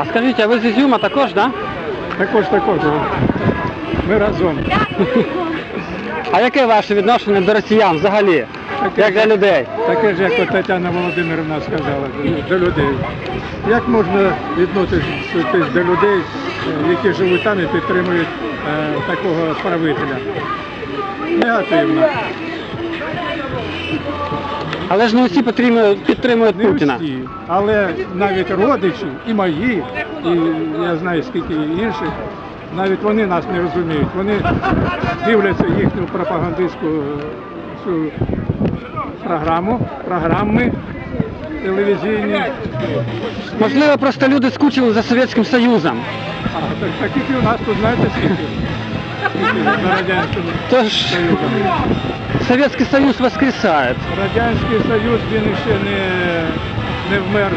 А скажіть, а ви з Ізюма також, да? Також, також. Ми разом. А яке ваше відношення до росіян взагалі? Як для людей? Таке ж, як от Тетяна Володимирівна сказала, до людей. Як можна відноситись до людей, які живуть там і підтримують е, такого правителя? Негативно. Але ж не усі підтримують, підтримують Не Путіна. всі, але навіть родичі, і мої, і я знаю скільки інших, навіть вони нас не розуміють. Вони дивляться їхню пропагандистську е, цю програму, програми телевізійні. Можливо, просто люди скучили за Совєтським Союзом. А, так, таких і у нас тут знаєте скільки? Скільки за радянським Тож Союзом. Совєтський Союз воскресає. Радянський Союз він ще не, не вмер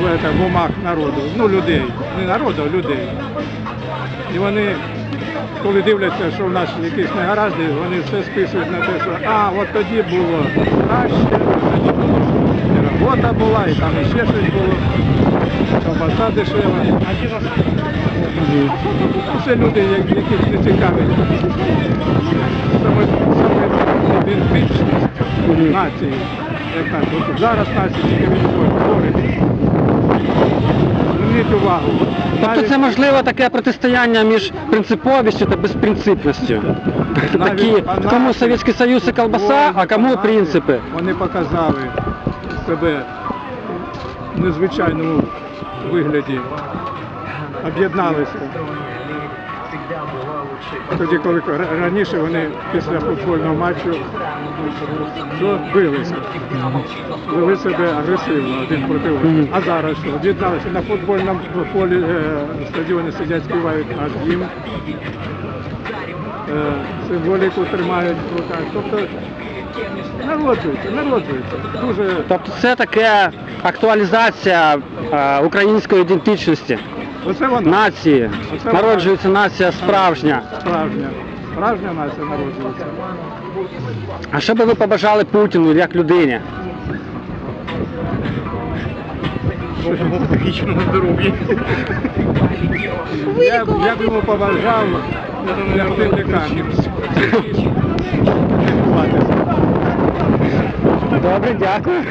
в, это, в умах народу, ну людей, не народу, а людей. І вони, коли дивляться, що в нас якісь негаразди, вони все списують на те, що а, от тоді було краще, тоді було і робота була, і там іще щось було, ковбаса дешева. Це люди, яких не цікавить нації. Яка тут зараз нація тільки від говорить. Зверніть увагу. Тобто це можливо таке протистояння між принциповістю та безпринципністю. Такі, кому Совєтський Союз і колбаса, а кому принципи. Вони показали себе в незвичайному вигляді. Об'єдналися. Тоді, коли раніше вони після футбольного матчу що билися, вели себе агресивно один проти одного. А зараз що? Об'єдналися на футбольному полі е, стадіоні сидять, співають наш гімн, е, символіку тримають в руках. Тобто народжується, народжується. Дуже Тобто це таке актуалізація е, української ідентичності, оце вона нації. Оце вона. Народжується нація справжня. справжня. Справжня нація народжується. А що би ви побажали Путіну як людині? Я, б- я б йому побажав лягти в лікарню. Добре, дякую.